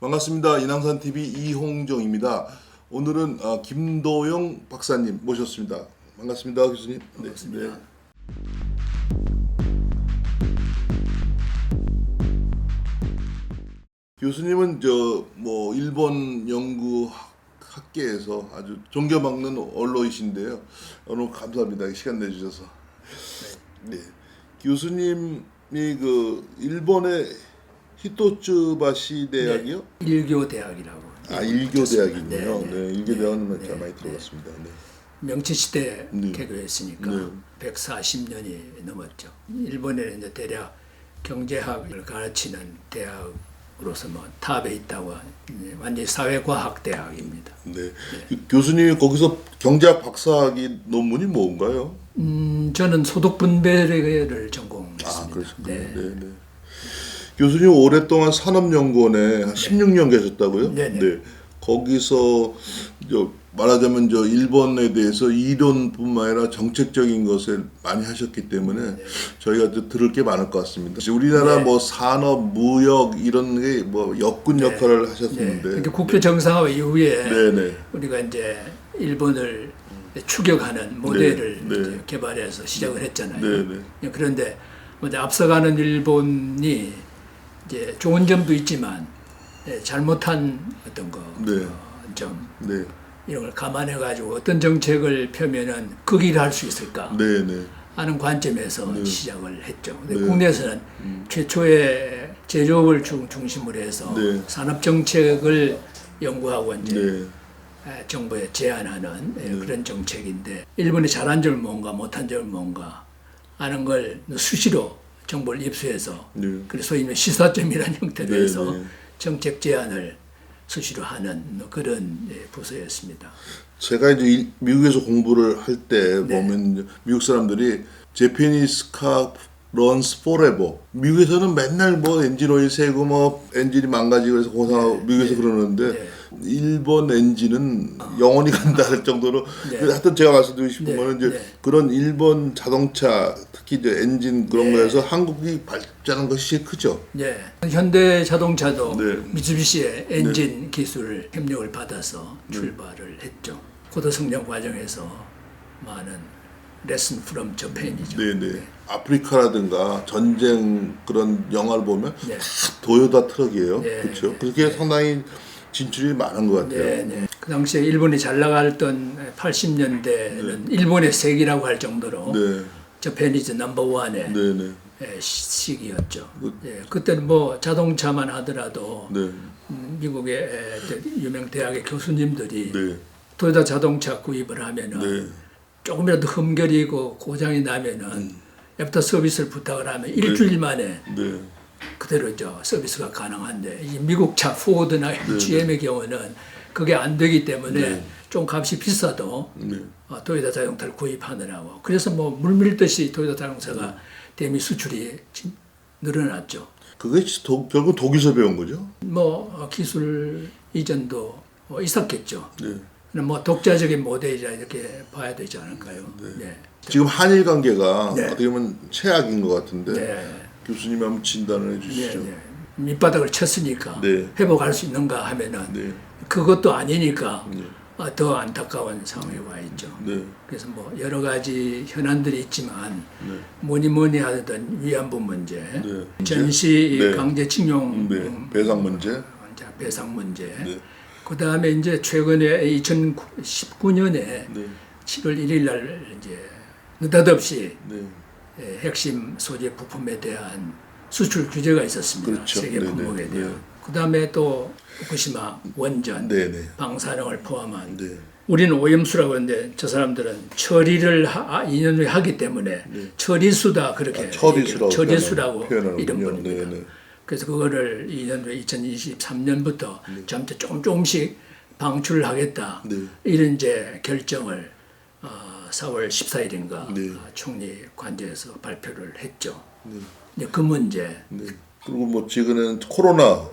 반갑습니다. 인왕산 TV 이홍정입니다. 오늘은 아, 김도영 박사님 모셨습니다. 반갑습니다, 교수님. 네, 반갑습니다. 교수님은 저 뭐 일본 연구 학- 학계에서 아주 존경받는 언로이신데요. 오늘 감사합니다. 시간 내주셔서. 네. 교수님이 그 일본의 히토츠바 시 대학이요? 일교 대학이라고. 아 일교 대학이군요. 네, 네, 일교 대학은 제가 많이 들어봤습니다. 네. 명치 시대 네. 개교했으니까 네. 140년이 넘었죠. 일본에는 이제 대략 경제학을 가르치는 대학으로서 뭐 탑에 있다고 완전히 사회과학 대학입니다. 네. 교수님이 거기서 경제학 박사학위 논문이 뭔가요? 음, 저는 소득 분배를 전공했습니다. 아, 그러셨군요. 네. 네. 네, 교수님 오랫동안 산업연구원에 한 16년 계셨다고요? 네, 네. 거기서 저 말하자면 저 일본에 대해서 이론뿐만 아니라 정책적인 것을 많이 하셨기 때문에 네. 저희가 또 들을 게 많을 것 같습니다. 우리나라 네. 뭐 산업, 무역 이런 게 뭐 역군 역할을 네. 하셨는데. 그러니까 국교 정상화 이후에 네, 네. 우리가 이제 일본을 추격하는 모델을 네, 네. 개발해서 시작을 했잖아요. 네, 네. 그런데 먼저 앞서가는 일본이 이제 좋은 점도 있지만 예, 잘못한 어떤 거, 네. 어, 점 네. 이런 걸 감안해 가지고 어떤 정책을 펴면은 그 길을 할수 있을까 네, 네. 하는 관점에서 시작을 했죠. 근데 네. 국내에서는 최초의 제조업을 중, 중심으로 해서 네. 산업 정책을 연구하고 이제 네. 에, 정부에 제안하는 에, 그런 정책인데 일본이 잘한 점은 뭔가 못한 점은 뭔가 하는 걸 수시로 정보를 입수해서 네. 그래서 소위 시사점이라는 형태로 네, 해서 네. 정책 제안을 수시로 하는 그런 예, 부서였습니다. 제가 이제 일- 미국에서 공부를 할때 네. 보면 미국 사람들이 제페니스 카 runs forever. 미국에서는 맨날 뭐 엔진 오일 새고 뭐 엔진이 망가지고 그래서 고생하고 미국에서 그러는데 네. 일본 엔진은 영원히 간다 할 정도로 네. 그 하여튼 제가 말씀드리고 싶은 네. 거는 이제 네. 그런 일본 자동차 특히 이제 엔진 그런 거에서 한국이 발전한 것이 크죠. 예, 현대 자동차도 네. 미쓰비시의 엔진 기술 협력을 받아서 출발을 했죠. 고도 성장 과정에서 많은 레슨 프롬 저펜이죠. 네네. 아프리카라든가 전쟁 그런 영화를 보면 네. 다 도요타 트럭이에요. 네, 그렇죠. 그게 상당히 진출이 많은 것 같아요. 네, 네. 그 당시에 일본이 잘 나갔던 80년대는 일본의 세기라고 할 정도로 네, 저펜이즈 넘버 원의 네, 네, 예, 시기였죠. 예, 그때는 뭐 자동차만 하더라도 네, 음, 미국의 에, 유명 대학의 교수님들이 네, 토요타 자동차 구입을 하면은 네, 조금이라도 흠결이고 고장이 나면은 애프터 서비스를 부탁을 하면 일주일 만에 네, 그대로 저 서비스가 가능한데 이 미국 차 포드나 네. GM의 경우는 그게 안 되기 때문에 좀 값이 비싸도 네. 어, 토요타 자동차를 구입하느라고 그래서 뭐 물밀듯이 토요타 자동차가 대미 수출이 진- 늘어났죠. 그게 도, 결국 독일에서 배운 거죠. 뭐 어, 기술 이전도 어, 있었겠죠. 네. 뭐 독자적인 모델이라 이렇게 봐야 되지 않을까요? 네. 지금 한일 관계가 네. 어떻게 보면 최악인 것 같은데 네. 교수님 한번 진단을 네, 해주시죠. 네. 밑바닥을 쳤으니까 네. 회복할 수 있는가 하면은 네, 그것도 아니니까 네. 어, 더 안타까운 상황에 와 있죠. 네, 그래서 뭐 여러 가지 현안들이 있지만 네. 뭐니 뭐니 하던 위안부 문제, 네. 전시 네. 강제징용 네. 음, 배상 문제. 자, 배상 문제. 네. 그 다음에 이제 최근에 2019년에 네, 7월 1일 날 이제 느닷없이 네, 예, 핵심 소재 부품에 대한 수출 규제가 있었습니다. 그렇죠. 세계. 품목에 대한. 네. 그 다음에 또 후쿠시마 원전, 네, 네, 방사능을 포함한 네, 우리는 오염수라고 하는데 저 사람들은 처리를 하, 2년 후에 하기 때문에 처리수다 그렇게 네. 아, 처리수라고. 처리수라고. 이름 부릅니다. 네, 네. 그래서 그거를 2년 후에 2023년부터 네. 점차 조금 조금씩 방출을 하겠다. 네. 이런 이제 결정을 어, 4월 14일인가 네. 총리 관저에서 발표를 했죠. 이제 그 문제, 네. 그리고 뭐 지금은 코로나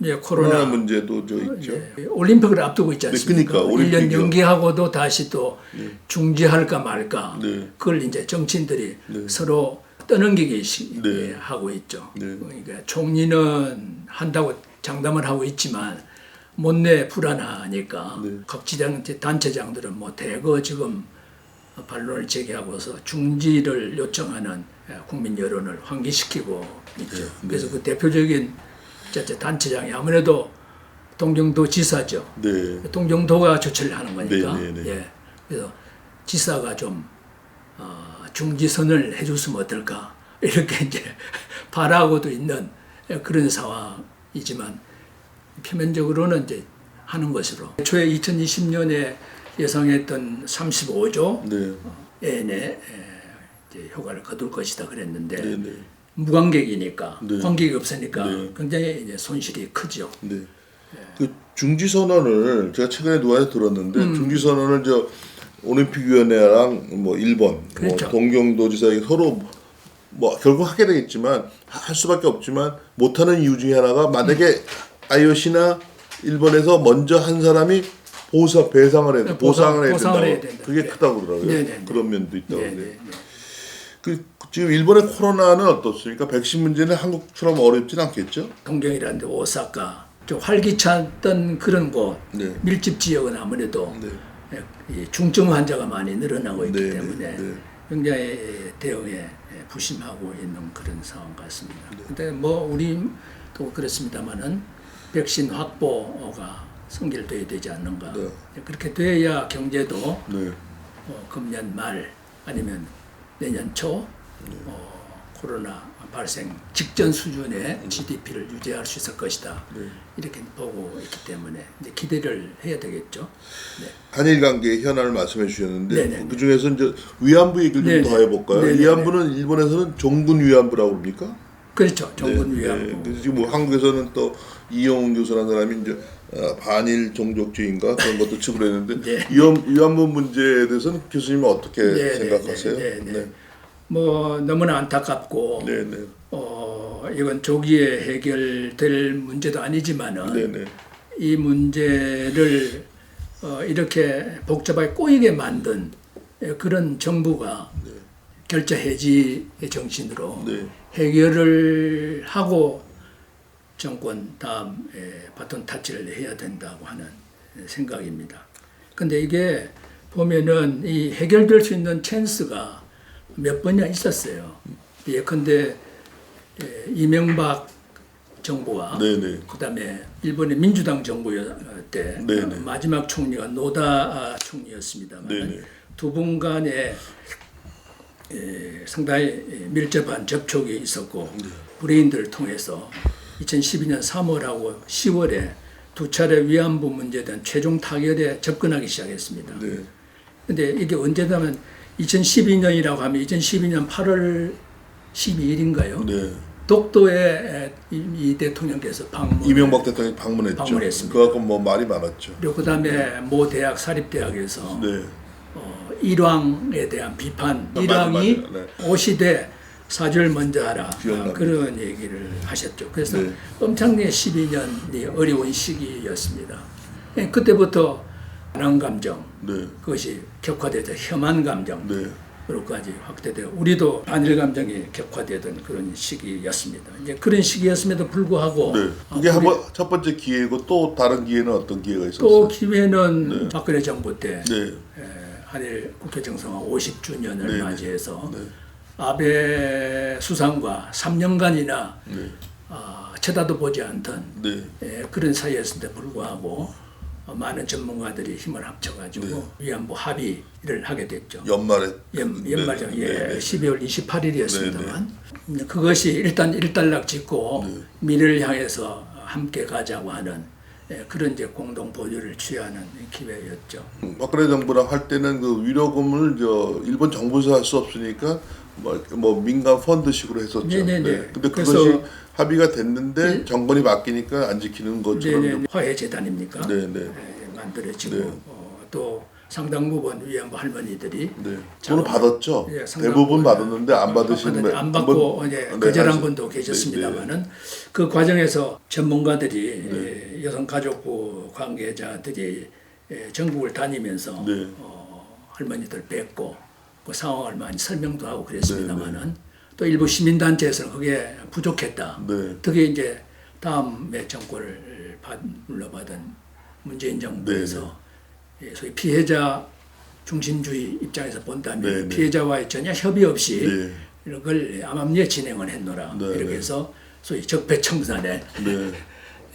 이제 코로나 코로나 문제도 저 있죠. 예, 올림픽을 앞두고 있지 네, 않습니까? 그러니까, 1년 올림픽이요. 연기하고도 다시 또 중지할까 말까. 네. 그걸 이제 정치인들이 서로 떠넘기기 시- 네. 예, 하고 있죠. 네. 그러니까 총리는 한다고 장담을 하고 있지만 못내 불안하니까 네. 각 지장 단체장들은 뭐 대거 지금 반론을 제기하고서 중지를 요청하는 국민 여론을 환기시키고 있죠. 네. 그래서 그 대표적인 단체장이 아무래도 동경도 지사죠. 네. 동경도가 조치를 하는 거니까. 네, 네, 네. 예. 그래서 지사가 좀 어, 중지선을 해줬으면 어떨까 이렇게 이제 바라고도 있는 그런 상황이지만 표면적으로는 이제 하는 것으로. 초에 2020년에 예상했던 35조 네. 엔의 효과를 거둘 것이다 그랬는데 네. 네. 무관객이니까 네. 관객이 없으니까 네. 굉장히 이제 손실이 크죠. 네. 그 중지 선언을 제가 최근에 누구한테 들었는데 음. 중지 선언을 저 올림픽위원회랑 뭐 일본, 그렇죠. 뭐 동경도지사에게 서로 뭐 결국 하게 되겠지만 할 수밖에 없지만 못하는 이유 중에 하나가 만약에 IOC나 일본에서 먼저 한 사람이 보상 배상을 해 네, 보상을 해야 된다고 해야 된다. 그게 네. 크다고 그러더라고요. 네, 네, 네. 그런 면도 있다고. 네, 네, 네, 네. 그 지금 일본의 코로나는 어떻습니까? 백신 문제는 한국처럼 어렵진 않겠죠? 동경이라는데 오사카 좀 활기찼던 그런 곳 네. 밀집 지역은 아무래도 네. 이 중증 환자가 많이 늘어나고 있기 네, 때문에 네, 네. 굉장히 대응에 부심하고 있는 그런 상황 같습니다. 네. 근데 뭐 우리 또 그렇습니다만은 백신 확보가 성결돼야 되지 않는가. 네. 그렇게 돼야 경제도 네. 어, 금년 말 아니면 내년 초 네. 어, 코로나 발생 직전 수준의 GDP를 유지할 수 있을 것이다. 네. 이렇게 보고 있기 때문에 이제 기대를 해야 되겠죠. 네. 한일 관계의 현안을 말씀해 주셨는데 네네. 그 중에서 이제 위안부 얘기를 좀 네네. 더 해볼까요? 네네네. 위안부는 일본에서는 종군 위안부라고 그럽니까? 그렇죠. 정군 네, 위안부. 네. 지금 뭐 한국에서는 또 이영훈 교수라는 사람이 이제 어, 반일 종족주의인가 그런 것도 측을 했는데 네. 위안, 위안부 문제에 대해서는 교수님은 어떻게 네, 생각하세요? 네, 네, 네. 뭐 너무나 안타깝고 네, 네, 어, 이건 조기에 해결될 문제도 아니지만은 네, 네, 이 문제를 어, 이렇게 복잡하게 꼬이게 만든 예, 그런 정부가 결자 해지의 정신으로 네. 해결을 하고 정권 다음 에, 바톤 타치를 해야 된다고 하는 생각입니다. 근데 이게 보면은 이 해결될 수 있는 찬스가 몇 번이나 있었어요. 예컨대 에, 이명박 정부와 네, 네. 그다음에 일본의 민주당 정부 때 네, 네. 마지막 총리가 노다 총리였습니다만 네, 네. 두분 간에 에, 상당히 밀접한 접촉이 있었고 네. 브레인들을 통해서 2012년 3월하고 10월에 두 차례 위안부 문제에 대한 최종 타결에 접근하기 시작했습니다. 네. 근데 이게 언제냐면 2012년이라고 하면 2012년 8월 12일인가요? 네. 독도에 이, 이 대통령께서 방문. 이명박 대통령이 방문했죠. 방문했습니다. 그갖고 뭐 말이 많았죠. 그리고 그다음에 모 대학 사립 대학에서 네. 어, 일왕에 대한 비판. 아, 일왕이 맞아, 맞아. 네. 오시되 사죄를 먼저 하라. 아, 그런 얘기를 하셨죠. 그래서 네. 엄청나게 12년이 어려운 시기였습니다. 예, 그때부터 반항 감정, 네. 그것이 격화되자 혐한 감정. 네. 으로까지 확대되고 우리도 반일 감정이 격화되던 그런 시기였습니다. 이제 그런 시기였음에도 불구하고 네. 아, 우리 한번 첫 번째 기회고 또 다른 기회는 어떤 기회가 있었어요? 또 기회는 박근혜 정부 때 네. 에, 한일 국회 정상화 50주년을 네, 맞이해서 네. 아베 수상과 3년간이나 네. 아, 쳐다도 보지 않던 네. 에, 그런 사이였음에도 불구하고 어, 많은 전문가들이 힘을 합쳐가지고 네. 위안부 합의를 하게 됐죠. 연말에 연, 네, 연말정 네, 예, 네. 12월 28일이었습니다만 그것이 일단 일단락 짓고 네. 미래를 향해서 함께 가자고 하는 예, 그런 이제 공동 보조를 취하는 기회였죠. 박근혜 정부랑 할 때는 그 위로금을 저 일본 정부에서 할 수 없으니까 뭐, 뭐 민간 펀드식으로 했었죠. 네네네. 근데 그래서- 그것이 합의가 됐는데 정권이 바뀌니까 안 지키는 것처럼 네네, 화해 재단입니까? 네 네. 예, 만들어지고 네. 어, 또 상당 부분 위안부 할머니들이 네. 돈을 받았죠. 예, 상당 대부분 부분 받았는데 안 받으시는 분- 안 받고 분- 이제 네, 거절한 하시- 분도 네, 계셨습니다만은 그 과정에서 전문가들이 네. 예, 여성가족부 관계자들이 예, 전국을 다니면서 네. 어, 할머니들 뵙고 그 상황을 많이 설명도 하고 그랬습니다만은 또 일부 시민단체에서는 그게 부족했다. 네. 특히 이제 다음에 정권을 받, 물러받은 문재인 정부에서 네, 예, 소위 피해자 중심주의 입장에서 본다면 네, 네. 피해자와의 전혀 협의 없이 네. 이런 걸 암암리에 진행을 했노라 네, 이렇게 네. 해서 소위 적폐청산의 네.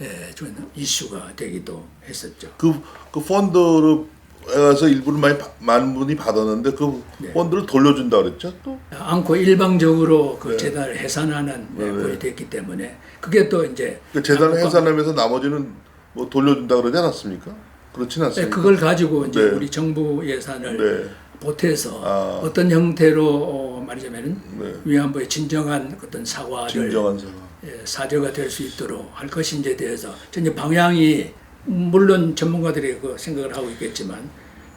예, 좀 이슈가 되기도 했었죠. 그, 그 펀드를 가서 일부를 많이 바- 많은 분이 받았는데 그 네. 펀드를 돌려준다 그랬죠 또 않고 일방적으로 그 네. 재단을 해산하는 네, 네. 꼴이 됐기 때문에 그게 또 이제 그 재단을 한국과- 해산하면서 나머지는 뭐 돌려준다 그러지 않았습니까? 그렇진 네, 않습니까? 그걸 가지고 이제 네. 우리 정부 예산을 네. 보태서 아. 어떤 형태로 어, 말하자면은 네. 위안부의 진정한 어떤 사과를 진정한 사과. 예, 사죄가 될 수 있도록 할 것인지에 대해서 전혀 방향이 물론 전문가들이 그 생각을 하고 있겠지만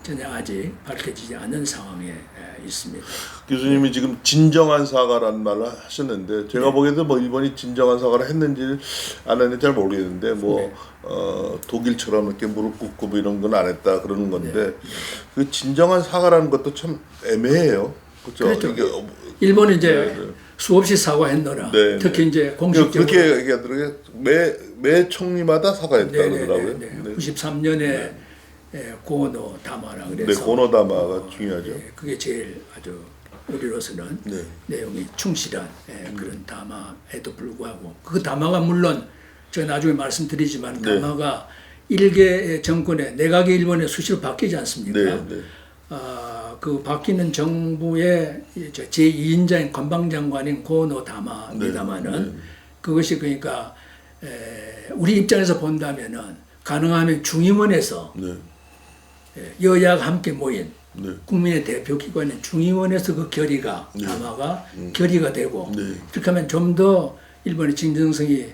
전혀 아직 밝혀지지 않은 상황에 예, 있습니다. 교수님이 지금 진정한 사과라는 말을 하셨는데 네. 제가 보기에도 뭐 일본이 진정한 사과를 했는지 안 했는지 잘 모르겠는데 뭐 네. 어, 독일처럼 이렇게 무릎 꿇고 뭐 이런 건 안 했다 그러는 건데 네. 그 진정한 사과라는 것도 참 애매해요. 그렇죠? 그렇죠. 이게 어, 일본은 이제 네, 네. 수없이 사과했노라. 네, 특히 네. 이제 공식적으로 그렇게 얘기하더라고요. 매, 매 총리마다 사과했다 네, 네, 그러더라고요. 네, 네. 네. 93년에 고노 다마라 네, 그래서 고노다마가 중요하죠. 예, 그게 제일 아주 우리로서는 네. 내용이 충실한 예, 그런 담화에도 불구하고 그 담화가 물론 제가 나중에 말씀드리지만 네. 담화가 일개 정권의 내각의 일본에 수시로 바뀌지 않습니까? 네, 네. 아, 그 바뀌는 정부의 제2인자인 관방장관인 고노 다마입니다마는 그것이 그러니까 에, 우리 입장에서 본다면은 가능하면 중의원에서 네. 예, 여야가 함께 모인 네. 국민의 대표 기관인 중의원에서 그 결의가 담화가 결의가 되고 네. 이렇게 하면 좀 더 일본의 진정성이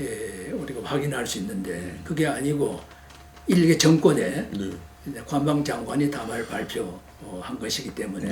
예, 우리가 확인할 수 있는데 그게 아니고 일개 정권의 네. 관방장관이 담화를 발표한 것이기 때문에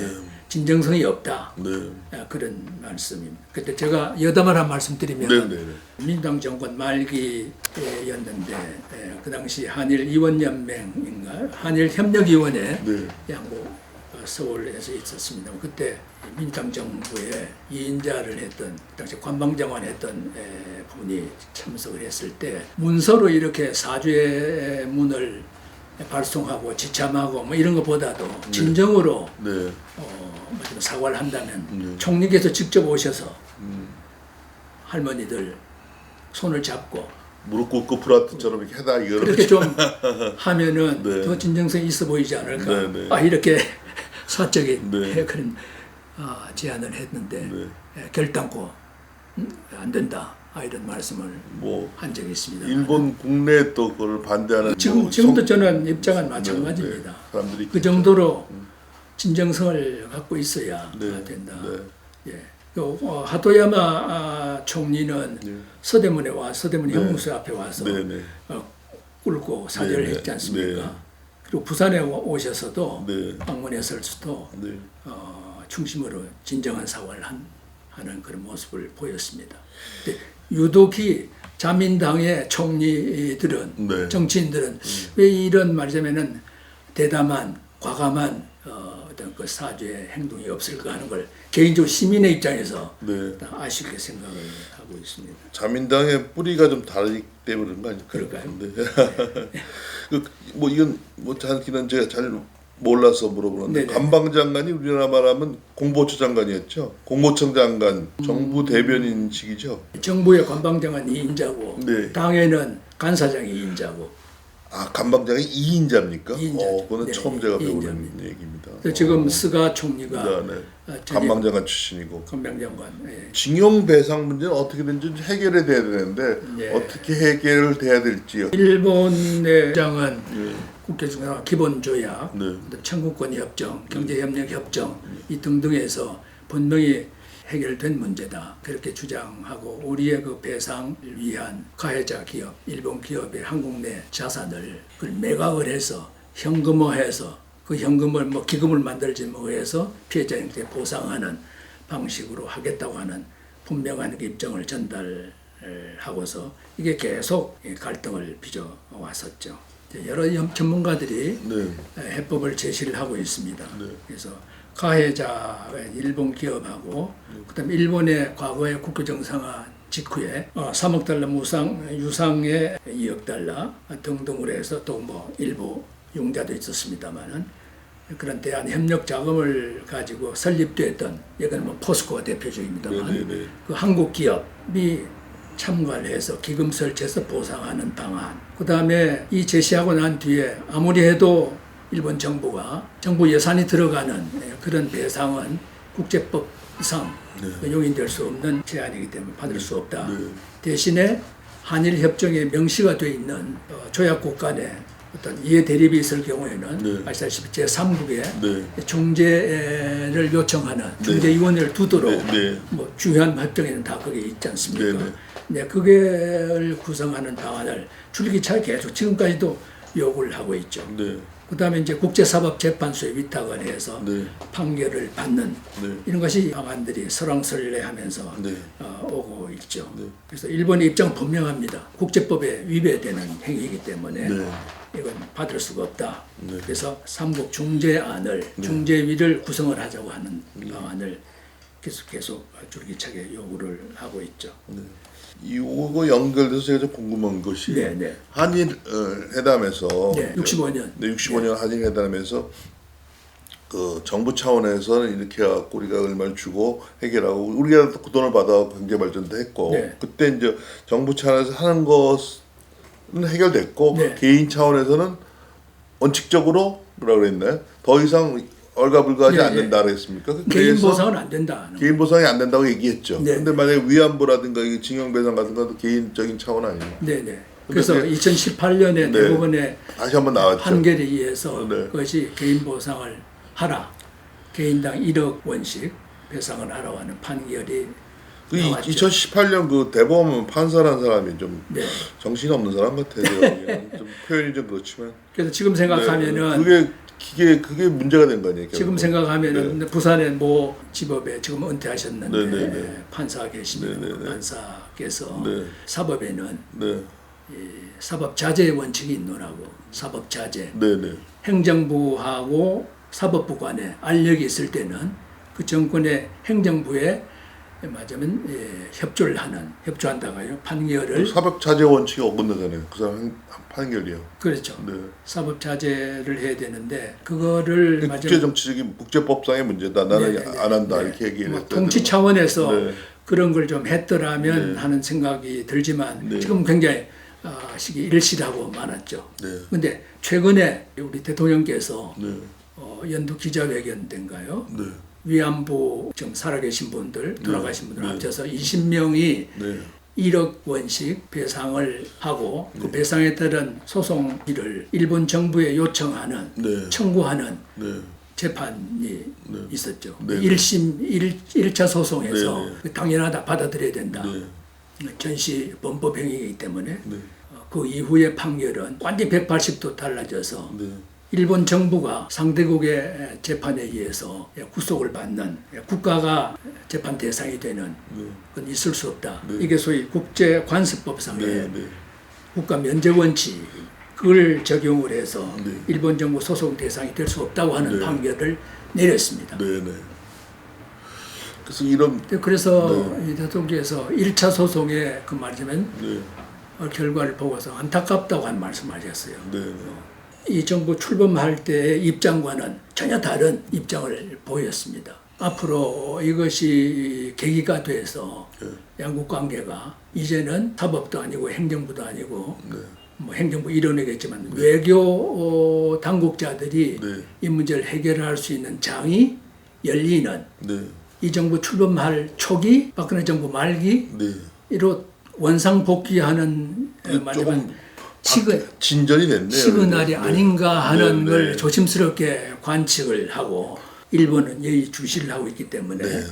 진정성이 없다 네. 아, 그런 말씀입니다. 그때 제가 여담을 한 말씀드리면 네, 네, 네. 민주당 정권 말기였는데 예, 그 당시 한일 이원연맹인가 한일 협력위원회 네. 양국 어, 서울에서 있었습니다. 그때 민주당 정부의 이인자를 했던 당시 관방장관 했던 에, 분이 참석을 했을 때 문서로 이렇게 사죄의 문을 발송하고 지참하고 뭐 이런 것보다도 진정으로 네. 어, 말하자면 사과를 한다면 총리께서 직접 오셔서 할머니들 손을 잡고 무릎 꿇고 브라트처럼 이렇게 해다 이거를 그렇게 좀 하면은 네. 더 진정성이 있어 보이지 않을까. 네, 네. 아 이렇게 사적인 네. 그런 아, 제안을 했는데 네. 예, 결단코 음, 안 된다. 아, 이런 말씀을 뭐 한 적이 있습니다. 일본 국내에 또 그걸 반대하는 지금 뭐 지금도 성- 저는 입장은 마찬가지입니다. 네, 사람들이 그 정도로 진정성을 갖고 있어야 네, 된다. 네. 예. 그, 어, 하토야마 아, 총리는 네. 서대문에 와 서대문 네. 형무소 앞에 와서 네, 네. 어, 꿇고 사죄를 네, 네. 했지 않습니까? 네. 그리고 부산에 오- 오셔서도 네. 방문했을 수도 네. 어, 중심으로 진정한 사과를 한, 하는 그런 모습을 보였습니다. 유독이 자민당의 총리들은 네. 정치인들은 왜 이런 말하자면은 대담한 과감한 어, 어떤 그 사죄 행동이 없을까 하는 걸 개인적으로 시민의 입장에서 네. 다 아쉽게 생각을 하고 있습니다. 자민당의 뿌리가 좀 다르기 때문에 그런 거 아닐까요? 그럴까요? 네. 그, 뭐 이건 뭐 자기는 제가 잘 몰라서 물어보는데 네네. 관방장관이 우리나라 말하면 공보처 장관이었죠. 공보청 장관, 음. 정부 대변인직이죠. 정부의 관방장은 2인자고 네. 당에는 간사장이 2인자고 아 관방장이 2인자입니까? 이인자죠. 어, 그거는 네, 처음 제가 배우는 이인자입니다. 얘기입니다. 또 지금 스가 총리가 네, 네. 어, 전임 관방장관 출신이고 관방장관 예. 징용 배상 문제는 어떻게 든지 좀 해결이 돼야 되는데 네. 어떻게 해결을 돼야 될지요. 일본의 장은 네. 국제중앙 기본 조약, 네. 그다음 청구권 협정, 경제협력 협정 이 등등에서 분명히 해결된 문제다 그렇게 주장하고 우리의 그 배상을 위한 가해자 기업, 일본 기업의 한국 내 자산을 그걸 매각을 해서 현금화해서 그 현금을 뭐 기금을 만들지 뭐 해서 피해자에게 보상하는 방식으로 하겠다고 하는 분명한 그 입장을 전달하고서 이게 계속 이 갈등을 빚어 왔었죠. 여러 연- 전문가들이 네. 해법을 제시를 하고 있습니다. 그래서 가해자 일본 기업하고 그다음에 일본의 과거의 국교 정상화 직후에 어, 3억 달러 무상 유상의 2억 달러 등등으로 해서 또 뭐 일부 융자도 있었습니다만은 그런 대한 협력 자금을 가지고 설립됐던 이건 뭐 포스코가 대표적입니다만 네 네 네. 그 한국 기업이 참가를 해서 기금 설치해서 보상하는 방안. 그 다음에 이 제시하고 난 뒤에 아무리 해도 일본 정부가 정부 예산이 들어가는 예, 그런 배상은 국제법상 용인될 수 없는 제한이기 때문에 받을 수 없다. 대신에 한일 협정에 명시가 되어 있는 어, 조약국 간의 어떤 이해 대립이 있을 경우에는 네. 아시다시피 제 3국에 네. 중재를 요청하는 중재위원회를 두도록 네, 네. 뭐 중요한 협정에는 다 그게 있지 않습니까? 네, 네. 네, 그게를 구성하는 방안을 줄기차게 계속 지금까지도 요구를 하고 있죠. 네. 그다음에 이제 국제사법재판소에 위탁을 해서 네. 판결을 받는 네. 이런 것이 방안들이 설왕설래하면서 네. 어, 오고 있죠. 그래서 일본의 입장 은 분명합니다. 국제법에 위배되는 행위이기 때문에 네. 이건 받을 수가 없다. 그래서 삼국 중재안을 중재위를 구성을 하자고 하는 방안을 계속 계속 줄기차게 요구를 하고 있죠. 이거 연결돼서 제가 좀 궁금한 것이 네, 네. 한일 어, 회담에서 네, 65년. 네, 65년 한일 회담에서 그 정부 차원에서는 이렇게 해갖고 우리가 얼마를 주고 해결하고 우리가 그 돈을 받아 경제 발전도 했고 네. 그때 이제 정부 차원에서 하는 것은 해결됐고 네. 개인 차원에서는 원칙적으로 뭐라 그랬나요? 더 이상 얼가불가하지 네, 않는다 그랬습니까? 개인 그래서 보상은 안 된다. 개인 보상이 안 된다고 얘기했죠. 네. 근데 만약에 위안부라든가 이 징용배상 같은 것도 개인적인 차원 아니에요. 네 네. 그래서 그게- 2018년에 네. 대법원의 다시 한번 나왔죠. 판결에 의해서 네. 그것이 개인 보상을 하라. 개인당 1억 원씩 배상을 하라고 하는 판결이 그 나왔죠. 2018년 그 대법원 판사라는 사람이 좀 네. 정신이 없는 사람 같아요. 좀 표현이 좀 그렇지만. 그래서 지금 생각하면은 네, 그게 그게 그게 문제가 된 거 아니에요? 지금. 생각하면은 부산의 모 지법에 지금 은퇴하셨는데 네, 네, 네. 판사. 네, 네, 그 네. 판사께서 네. 사법에는 네, 사법 자제 원칙이 있노라고 사법 자제 네, 네, 행정부하고 사법부 간에 알력이 있을 때는 그 정권의 행정부에 맞으면 예, 협조를 하는 협조한다가요 판결을 사법 자제 원칙이 어긋나잖아요. 그 사람 한- 판결이요. 그렇죠 네. 사법 자제를 해야 되는데 그거를 맞으면 국제 정치적인 국제법상의 문제다. 나는 네, 네, 네. 안 한다 네. 이렇게 얘기를 뭐 했어요. 통치 차원에서 네. 그런 걸 좀 했더라면 하는 생각이 들지만 네. 지금 굉장히 아, 시기 일실하고 많았죠. 네. 근데 최근에 우리 대통령께서 네, 어, 연두 기자회견 때인가요? 네, 위안부 지금 살아계신 분들, 돌아가신 분들 네. 합쳐서 20명이 네, 1억 원씩 배상을 하고 그 배상에 따른 소송비를 일본 정부에 요청하는 네. 청구하는 네, 재판이 네. 있었죠. 네. 일 1심 1, 일차 소송에서 네, 네. 그 당연하다 받아들여야 된다. 네, 전시 범법 행위이기 때문에 네, 어, 그 이후의 판결은 완전히 180도 달라져서 네. 일본 정부가 상대국의 재판에 의해서 구속을 받는 국가가 재판 대상이 되는 건 있을 수 없다. 네. 이게 소위 국제 관습법상의 네, 네. 국가 면제 원칙 그걸 적용을 해서 네. 일본 정부 소송 대상이 될 수 없다고 하는 네. 판결을 내렸습니다. 네, 네. 그래서 이런 근데 그래서 이 대통령께서 1차 소송의 그 말하자면 네, 어, 결과를 보고서 안타깝다고 한 말씀하셨어요. 네, 네. 이 정부 출범할 때의 입장과는 전혀 다른 입장을 보였습니다. 앞으로 이것이 계기가 돼서 양국 관계가 이제는 사법도 아니고 행정부도 아니고 뭐 행정부 일원이겠지만 외교 어, 당국자들이 네. 이 문제를 해결할 수 있는 장이 열리는 네, 이 정부 출범할 초기 박근혜 정부 말기 네. 이로 원상 복귀하는 네, 말하자면 조금 시근 진전이 됐네요. 시그널이 네. 아닌가 하는 네, 걸 네. 조심스럽게 관측을 하고 일본은 여의 주시를 하고 있기 때문에 네,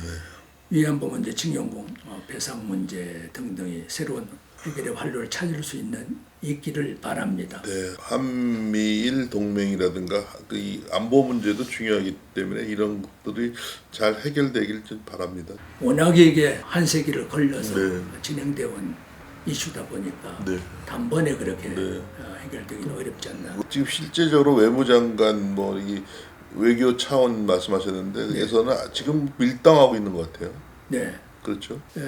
위안부 문제, 징용공 어, 배상 문제 등등이 새로운 해결의 활로를 찾을 수 있는 있기를 바랍니다. 네, 한미일 동맹이라든가 그이 안보 문제도 중요하기 때문에 이런 것들이 잘 해결되길 좀 바랍니다. 워낙에 이게 한 세기를 걸려서 네. 진행되어 온 이슈다 보니까 네. 단번에 그렇게 네. 어, 해결되기는 어렵지 않나. 지금 실제적으로 외무장관 뭐 이 외교 차원 말씀하셨는데 네. 에서는 지금 밀당하고 있는 것 같아요. 네. 그렇죠. 에,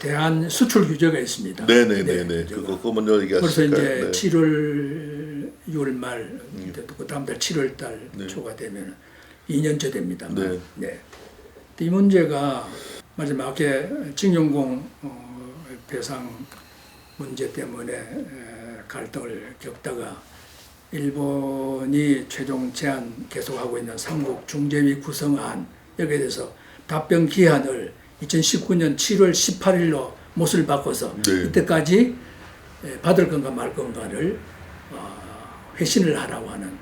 대한 수출 규제가 있습니다. 네네네네. 네, 그거 그거 먼저 그래서 얘기하실까요? 이제 네. 7월 6월 말, 그 다음 달 7월 달 초가 되면 2년째 됩니다. 네. 네. 이 문제가 마지막에 징용공 어, 배상 문제 때문에 에, 갈등을 겪다가 일본이 최종 제한 계속하고 있는 삼국 중재위 구성안 여기에 대해서 답변 기한을 2019년 7월 18일로 못을 바꿔서 네. 이때까지 에, 받을 건가 말 건가를 어, 회신을 하라고 하는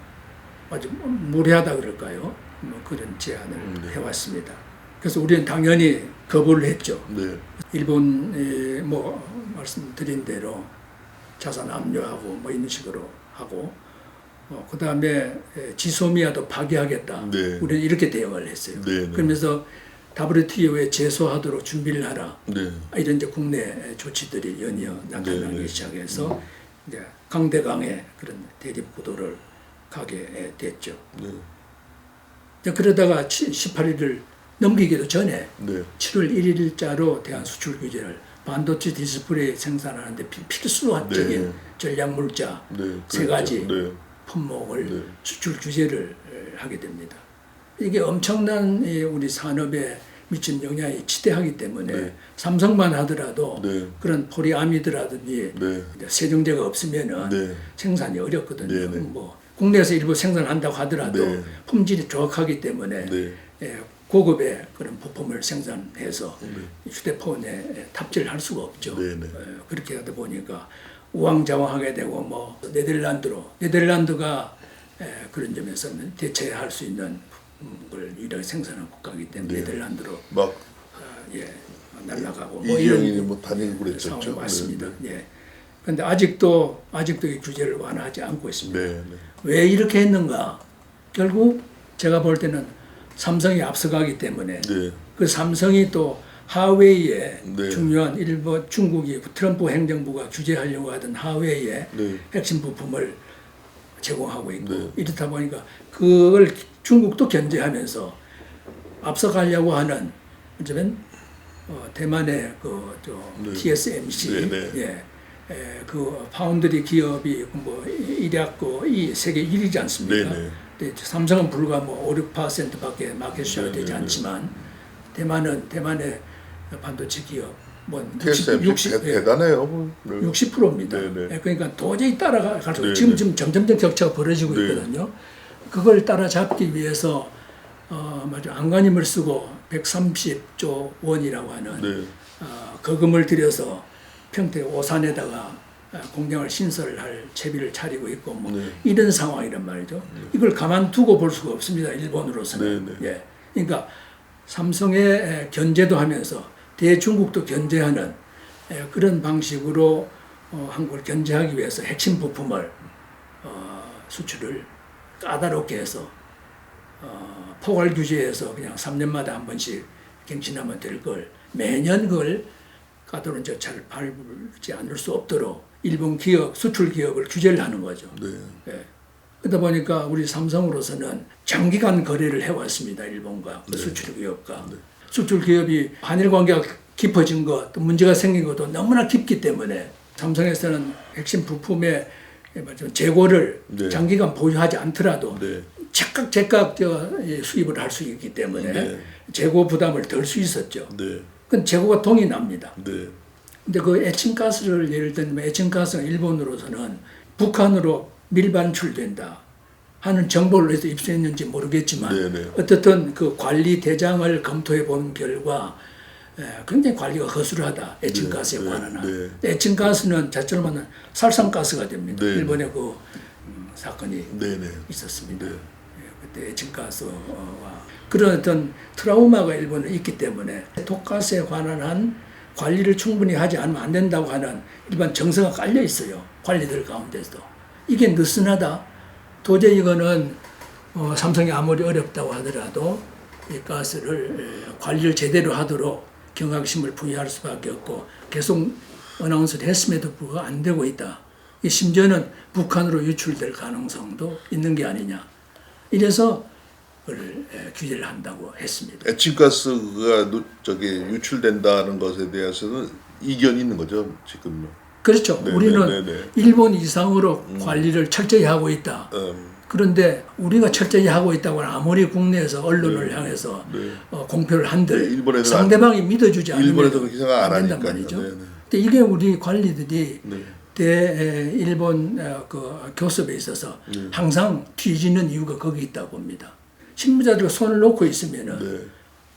아주 무례하다 그럴까요? 뭐 그런 제안을 해왔습니다. 그래서 우리는 당연히 거부를 했죠. 네. 일본이 뭐 말씀드린 대로 자산 압류하고 뭐 이런 식으로 하고 어, 그 다음에 지소미아도 파기하겠다. 네. 우리는 이렇게 대응을 했어요. 네, 네. 그러면서 WTO에 제소하도록 준비를 하라. 네. 이런 이제 국내 조치들이 연이어 나타나기 네, 네. 시작해서 이제 강대강의 그런 대립 구도를 가게 됐죠. 네. 그러다가 18일을 넘기기도 전에 네. 7월 1일자로 대한 수출 규제를 반도체 디스플레이 생산하는데 필- 필수적인 네. 전략 물자 네. 세 가지 네. 품목을 네. 수출 규제를 에, 하게 됩니다. 이게 엄청난 이 우리 산업에 미친 영향이 지대하기 때문에 네. 삼성만 하더라도 네. 그런 포리아미드라든지 네. 세정제가 없으면은 네. 생산이 어렵거든요. 네, 네. 뭐 국내에서 일부 생산한다고 하더라도 네. 품질이 정확하기 때문에 네. 예, 고급의 그런 부품을 생산해서 네. 휴대폰에 탑재를 할 수가 없죠. 네, 네. 예, 그렇게 하다 보니까 우왕좌왕하게 되고 뭐 네덜란드로 네덜란드가 예, 그런 점에서는 대체할 수 있는 걸 유일하게 생산하는 국가이기 때문에 네. 네덜란드로 막 어, 예 날라가고 뭐 이런 뭐 다니고 그랬었죠. 상황이 왔습니다. 네. 예. 그런데 아직도 아직도 이 규제를 완화하지 않고 있습니다. 네. 네. 왜 이렇게 했는가? 결국 제가 볼 때는 삼성이 앞서가기 때문에 네. 그 삼성이 또 하웨이에 네. 중요한 일본 중국이 트럼프 행정부가 규제하려고 하던 하웨이에 네. 핵심 부품을 제공하고 있고 네. 이렇다 보니까 그걸 중국도 견제하면서 앞서가려고 하는 어쩌면 어, 대만의 그저 네. TSMC 네, 네. 예, 에, 그 파운드리 기업이 뭐 일약 그이 세계 1위지 않습니까? 네, 네. 삼성은 불과 뭐 5, 6%밖에 마켓 쉐어가 네, 되지 네, 네. 않지만 대만은 대만의 반도체 기업 뭐 TSMC 60, 대, 예, 대단해요. 뭐. 네. 60%입니다. 네, 네. 예, 그러니까 도저히 따라갈 수 네, 지금 네. 지금 점점점 격차가 벌어지고 네. 있거든요. 그걸 따라잡기 위해서 어, 맞아 안간힘을 쓰고 130조 원이라고 하는 네. 어, 거금을 들여서 평택 오산에다가 어, 공장을 신설할 채비를 차리고 있고 뭐 네. 이런 상황이란 말이죠. 이걸 가만두고 볼 수가 없습니다. 일본으로서는. 네, 예. 그러니까 삼성의 에, 견제도 하면서 대중국도 견제하는 에, 그런 방식으로 어, 한국을 견제하기 위해서 핵심 부품을 어, 수출을 까다롭게 해서 어, 포괄 규제에서 그냥 3년마다 한 번씩 갱신하면 될 걸 매년 그걸 까다로운 절차를 밟지 않을 수 없도록 일본 기업, 수출 기업을 규제를 하는 거죠. 네. 예. 그러다 보니까 우리 삼성으로서는 장기간 거래를 해왔습니다. 일본과 그 수출 기업과 수출 기업이 한일 관계가 깊어진 것, 또 문제가 생긴 것도 너무나 깊기 때문에 삼성에서는 핵심 부품의 재고를 네. 장기간 보유하지 않더라도 네. 즉각 저이 수입을 할 수 있기 때문에 네. 재고 부담을 덜 수 있었죠. 네. 그건 재고가 동이 납니다. 네. 근데 그 에칭가스를 예를 들면 에칭가스가 일본으로서는 북한으로 밀반출된다 하는 정보를 해서 입수했는지 모르겠지만 네네. 어떻든 그 관리 대장을 검토해 본 결과 에, 굉장히 관리가 허술하다 에칭가스에 네, 관한 한. 네. 에칭가스는 자체로 말하면 살상가스가 됩니다. 네. 일본의 그 음, 사건이 네. 네. 있었습니다. 네. 예, 그때 에칭가스와 그런 어떤 트라우마가 일본에 있기 때문에 독가스에 관한 한 관리를 충분히 하지 않으면 안 된다고 하는 일반 정서가 깔려 있어요. 관리들 가운데서도. 이게 느슨하다. 도저히 이거는 어, 삼성이 아무리 어렵다고 하더라도 이 가스를 에, 관리를 제대로 하도록 경각심을 부여할 수밖에 없고 계속 어나운스를 했음에도 불구하고 안 되고 있다. 이 심지어는 북한으로 유출될 가능성도 있는 게 아니냐. 이래서 에, 규제를 한다고 했습니다. 에칭가스가 누- 저기 유출된다는 것에 대해서는 이견이 있는 거죠 지금요. 그렇죠. 네, 우리는 네, 네, 네. 일본 이상으로 관리를 철저히 하고 있다. 음, 그런데 우리가 철저히 하고 있다고 아무리 국내에서 언론을 향해서 어, 공표를 한들 네, 상대방이 믿어주지 않으면 일본에서 그렇게 생각 안안 된단. 말이죠. 네, 네. 근데 이게 우리 관리들이 네. 대 에, 일본 어, 그 교섭에 있어서 네. 항상 뒤지는 이유가 거기 있다고 봅니다. 실무자들이 손을 놓고 있으면은 네.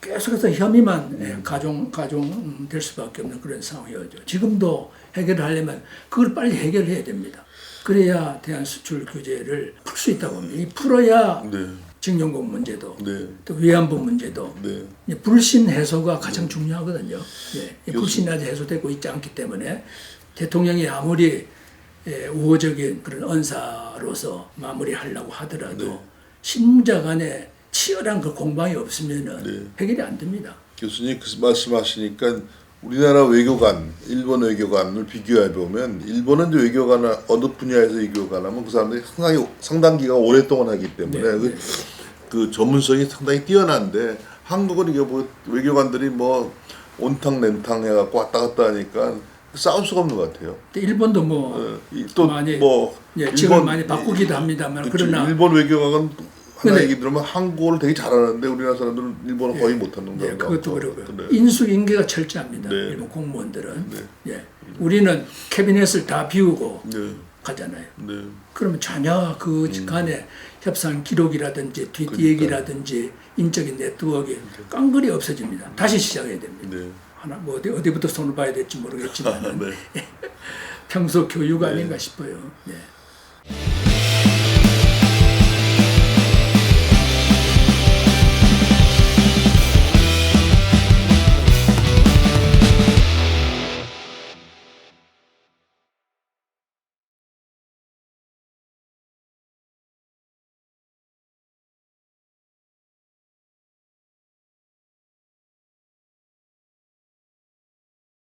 계속해서 혐의만 예, 가중 가중 될 수밖에 없는 그런 상황이었죠. 지금도 해결을 하려면 그걸 빨리 해결해야 됩니다. 그래야 대한 수출 규제를 풀 수 있다고 합니다. 이 풀어야 네. 징용공 문제도 네. 또 위안부 문제도 네. 이 불신 해소가 가장 중요하거든요. 예, 이 불신이 아직 해소되고 있지 않기 때문에 대통령이 아무리 예, 우호적인 그런 언사로서 마무리하려고 하더라도 네. 신문자 간에 치열한 그 공방이 없으면은 네. 해결이 안 됩니다. 교수님 그 말씀하시니까 우리나라 외교관, 일본 외교관을 비교해 보면 일본은 이제 외교관 어느 분야에서 외교관하면 그 사람들이 상당히 상당 기간 오랫동안 하기 때문에 네, 그, 네. 그 전문성이 상당히 뛰어난데 한국은 이게 뭐 외교관들이 뭐 온탕 냉탕 해갖고 왔다 갔다 하니까 싸울 수가 없는 것 같아요. 일본도 뭐 어, 또 많이 뭐 예, 지금 많이 바꾸기도 합니다만. 그러나 일본 외교관은 하나 근데- 얘기 들으면 한국어를 되게 잘하는데 우리나라 사람들은 일본어 거의 못하는 예, 거예요. 그것도 그렇고요. 네. 인수인계가 철저합니다. 네. 일본 공무원들은 예, 우리는 캐비넷을 다 비우고 네. 가잖아요. 네. 그러면 전혀 그 간에 협상 기록이라든지 뒷얘기라든지 인적인 네트워크 깡그리 없어집니다. 다시 시작해야 됩니다. 네. 하나 뭐 어디 어디부터 손을 봐야 될지 모르겠지만 네. 평소 교육 아닌가 싶어요. 네.